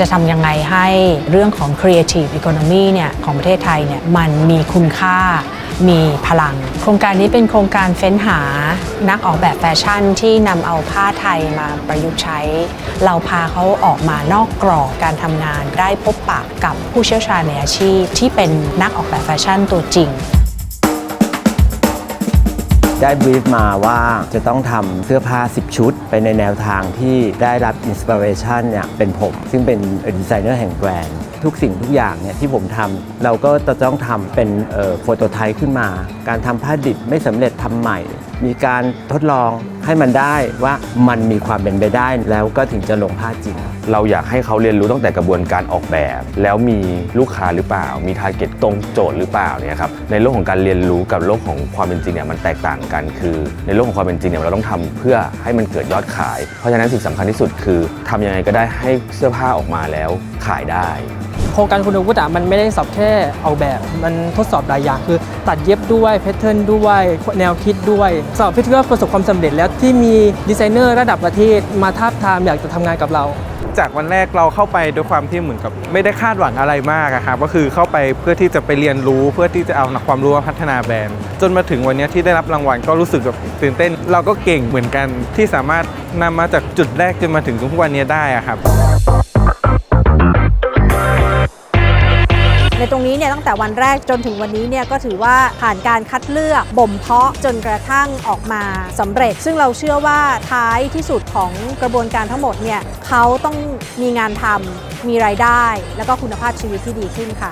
จะทำยังไงให้เรื่องของ Creative Economy เนี่ยของประเทศไทยเนี่ยมันมีคุณค่ามีพลัง โครงการนี้เป็นโครงการเฟ้นหานักออกแบบแฟชั่นที่นำเอาผ้าไทยมาประยุกต์ใช้ เราพาเขาออกมานอกกรอบการทำงานได้พบปะกับผู้เชี่ยวชาญในอาชีพที่เป็นนักออกแบบแฟชั่นตัวจริง ได้บรีฟมาว่าจะต้องทำเสื้อผ้า 10 ชุด ไปในแนวทางที่ได้รับอินสปิเรชันเนี่ยเป็นผม ซึ่งเป็นดีไซเนอร์แห่งแบรนด์ ทุกสิ่งทุกอย่างเนี่ยที่ผมทำเราก็จะต้องทำเป็นโฟโตไทป์ขึ้นมา การทำผ้าดิบไม่สำเร็จทำใหม่ มีการทดลอง ให้มันได้ว่ามันมีความเป็นไปได้แล้วก็ถึงจะลงผ้าจริง เราอยากให้เขาเรียนรู้ตั้งแต่กระบวนการออกแบบ แล้วมีลูกค้าหรือเปล่า มีทาร์เก็ตตรงโจทย์หรือเปล่าเนี่ยครับในโลกของการเรียนรู้กับโลกของความเป็นจริงเนี่ยมันแตกต่างกัน คือ ในโลกของความเป็นจริงเนี่ยเราต้องทำเพื่อให้มันเกิดยอดขาย เพราะฉะนั้นสิ่งสำคัญที่สุดคือทำยังไงก็ได้ให้เสื้อผ้าออกมาแล้วขายได้ ครงการคุณวุฒิอะมันไม่ได้สอบแค่เอาแบบ มันทดสอบหลายอย่าง คือตัดเย็บด้วยแพทเทิร์นด้วยแนวคิดด้วยสอบพิธีก็ประสบความสำเร็จแล้วที่มีดีไซเนอร์ระดับประเทศมาทาบทามอยากจะทำงานกับเรา จากวันแรกเราเข้าไปด้วยความที่เหมือนกับ ไม่ได้คาดหวังอะไรมากอะครับก็คือเข้าไปเพื่อที่จะไปเรียนรู้เพื่อที่จะเอาความรู้มาพัฒนาแบรนด์ จนมาถึงวันนี้ที่ได้รับรางวัลก็รู้สึกแบบตื่นเต้น เราก็เก่งเหมือนกันที่สามารถนำมาจากจุดแรกจนมาถึงทุกวันนี้ได้อะครับ ในตรงนี้เนี่ยตั้งแต่วันแรกจนถึงวันนี้เนี่ยก็ถือว่าผ่านการคัดเลือกบ่มเพาะจนกระทั่งออกมาสำเร็จ ซึ่งเราเชื่อว่าท้ายที่สุดของกระบวนการทั้งหมดเนี่ยเขาต้องมีงานทำมีรายได้ แล้วก็คุณภาพชีวิตที่ดีขึ้นค่ะ